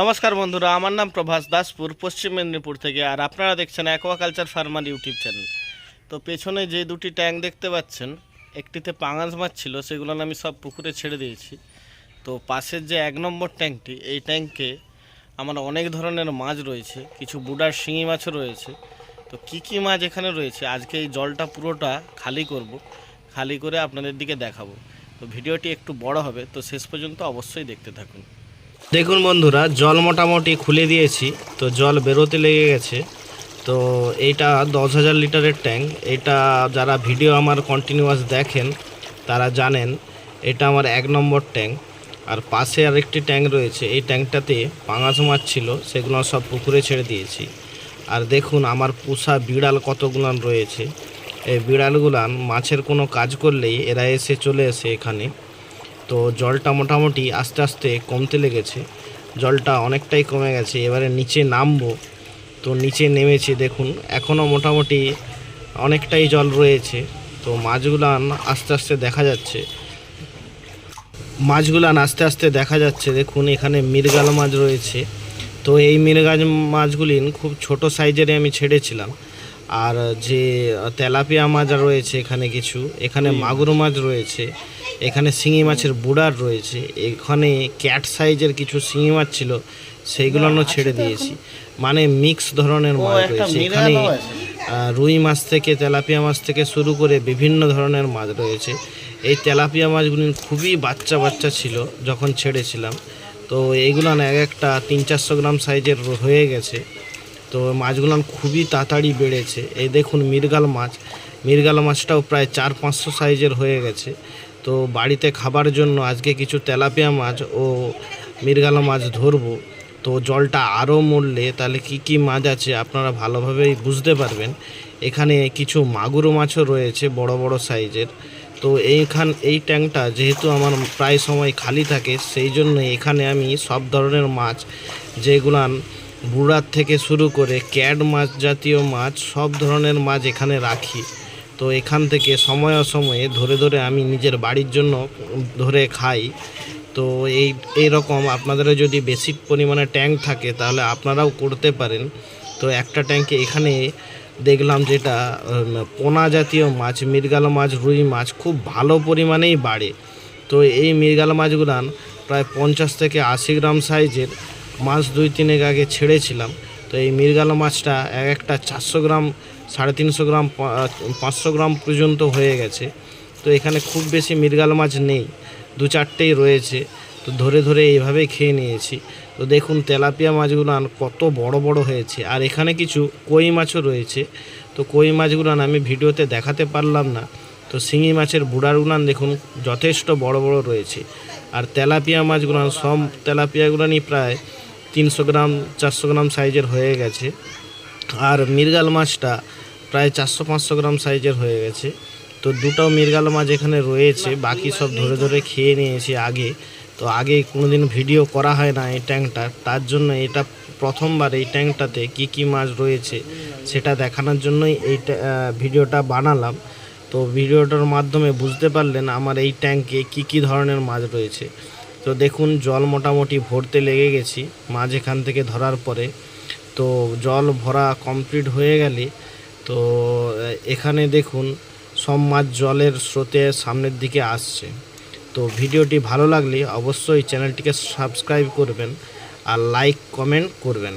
নমস্কার বন্ধুরা, আমার নাম প্রভাস দাসপুর, পশ্চিম মেদিনীপুর থেকে, আর আপনারা দেখছেন অ্যাকোয়াকালচার ফার্মার ইউটিউব চ্যানেল। তো পেছনে যে দুটি ট্যাঙ্ক দেখতে পাচ্ছেন, একটিতে পাঙাশ মাছ ছিল, সেগুলো আমি সব পুকুরে ছেড়ে দিয়েছি। তো পাশের যে এক নম্বর ট্যাঙ্কটি এই ট্যাঙ্কে আমার অনেক ধরনের মাছ রয়েছে, কিছু বুডার শিঙি মাছও রয়েছে। তো কি কি মাছ এখানে রয়েছে? আজকে এই জলটা পুরোটা খালি করব, খালি করে আপনাদের দিকে দেখাবো। তো ভিডিওটি একটু বড় হবে, তো শেষ পর্যন্ত অবশ্যই দেখতে থাকুন। দেখুন বন্ধুরা, জল মোটামুটি খুলে দিয়েছি। তো জল বেরোতে লেগে গেছে। তো এইটা দশ হাজার লিটারের ট্যাঙ্ক। এটা যারা ভিডিও আমার কন্টিনিউয়াস দেখেন, তারা জানেন, এটা আমার এক নম্বর ট্যাঙ্ক। আর পাশে আরেকটি ট্যাঙ্ক রয়েছে। এই ট্যাঙ্কটাতে পাঙাশ মাছ ছিল, সেগুলো সব পুকুরে ছেড়ে দিয়েছি। আর দেখুন, আমার পোষা বিড়াল কতগুলান রয়েছে। এই বিড়ালগুলান মাছের কোনো কাজ করলেই এরা এসে চলে এসে এখানে। তো জলটা মোটামুটি আস্তে আস্তে কমতে লেগেছে। জলটা অনেকটাই কমে গেছে এবারে নিচে নামবো। তো নিচে নেমেছে দেখুন এখনও মোটামুটি অনেকটাই জল রয়েছে। তো মাছগুলান আস্তে আস্তে দেখা যাচ্ছে। মাছগুলান আস্তে আস্তে দেখা যাচ্ছে দেখুন এখানে মৃগাল মাছ রয়েছে। তো এই মৃগাল মাছগুলি খুব ছোট সাইজেরই আমি ছেড়েছিলাম। আর যে তেলাপিয়া মাছ রয়েছে এখানে কিছু এখানে মাগুর মাছ রয়েছে। এখানে শিঙি মাছের বুড়ার রয়েছে। এখানে ক্যাট সাইজের কিছু শিঙি মাছ ছিল সেইগুলোও ছেড়ে দিয়েছি। মানে মিক্স ধরনের মাছ রয়েছে। এখানে রুই মাছ থেকে তেলাপিয়া মাছ থেকে শুরু করে বিভিন্ন ধরনের মাছ রয়েছে। এই তেলাপিয়া মাছগুলি খুবই বাচ্চা বাচ্চা ছিল যখন ছেড়েছিলাম। তো এইগুলো এক একটা তিন চারশো গ্রাম সাইজের হয়ে গেছে। তো মাছগুলো খুবই তাড়াতাড়ি বেড়েছে। এই দেখুন মৃগাল মাছ। মৃগাল মাছটাও প্রায় চার পাঁচশো সাইজের হয়ে গেছে। তো বাড়িতে খাবার জন্য আজকে কিছু তেলাপিয়া মাছ ও মৃগাল মাছ ধরবো। তো জলটা আরও মরলে তাহলে কি কি মাছ আছে আপনারা ভালোভাবেই বুঝতে পারবেন। এখানে কিছু মাগুর মাছও রয়েছে বড় বড় সাইজের। তো এইখান, এই ট্যাঙ্কটা যেহেতু আমার প্রায় সময় খালি থাকে, সেই জন্য এখানে আমি সব ধরনের মাছ যেগুলান বুড়ার থেকে শুরু করে ক্যাড মাছ জাতীয় মাছ সব ধরনের মাছ এখানে রাখি। তো এখান থেকে সময় অসময়ে ধরে ধরে আমি নিজের বাড়ির জন্য ধরে খাই। তো এই এই রকম আপনাদেরও যদি বেশি পরিমাণে ট্যাঙ্ক থাকে তাহলে আপনারাও করতে পারেন। তো একটা ট্যাঙ্কে এখানে দেখলাম যেটা পোনা জাতীয় মাছ, মৃগাল মাছ, রুই মাছ খুব ভালো পরিমাণেই বাড়ে। তো এই মৃগাল মাছগুলান প্রায় পঞ্চাশ থেকে আশি গ্রাম সাইজের মাছ দুই তিনেক আগে ছেড়েছিলাম। তো এই মৃগাল মাছটা এক একটা চারশো গ্রাম সাড়ে তিনশো গ্রাম পাঁচশো গ্রাম পর্যন্ত হয়ে গেছে। তো এখানে খুব বেশি মৃগাল মাছ নেই, দু চারটেই রয়েছে। তো ধরে ধরে এইভাবেই খেয়ে নিয়েছি। তো দেখুন, তেলাপিয়া মাছগুলো কত বড় বড় হয়েছে। আর এখানে কিছু কই মাছও রয়েছে। তো কই মাছগুলো আমি ভিডিওতে দেখাতে পারলাম না। তো শিঙি মাছের বুড়ারগুলান দেখুন, যথেষ্ট বড় বড় রয়েছে। আর তেলাপিয়া মাছগুলো সব তেলাপিয়াগুলানই প্রায় তিনশো গ্রাম, চারশো গ্রাম সাইজের হয়ে গেছে। আর মৃগাল মাছটা প্রায় চারশো পাঁচশো গ্রাম সাইজের হয়ে গেছে। তো দুটো মৃগাল মাছ এখানে রয়েছে, বাকি সব ধরে ধরে খেয়ে নিয়েছি আগে। তো আগে কোনোদিন ভিডিও করা হয় না এই ট্যাঙ্কটা তার জন্য এটা প্রথমবার এই ট্যাঙ্কটাতে কি কি মাছ রয়েছে সেটা দেখানোর জন্যই এই ভিডিওটা বানালাম। তো ভিডিওটার মাধ্যমে বুঝতে পারলেন আমার এই ট্যাঙ্কে কি কি ধরনের মাছ রয়েছে। তো দেখুন, জল মোটামুটি ভরতে লেগে গেছি মাছ এখান থেকে ধরার পরে। তো জল ভরা কমপ্লিট হয়ে গেলে তো এখানে দেখুন সব মাছ জলের স্রোতে সামনের দিকে আসছে। তো ভিডিওটি ভালো লাগলে অবশ্যই চ্যানেলটিকে সাবস্ক্রাইব করবেন আর লাইক, কমেন্ট করবেন।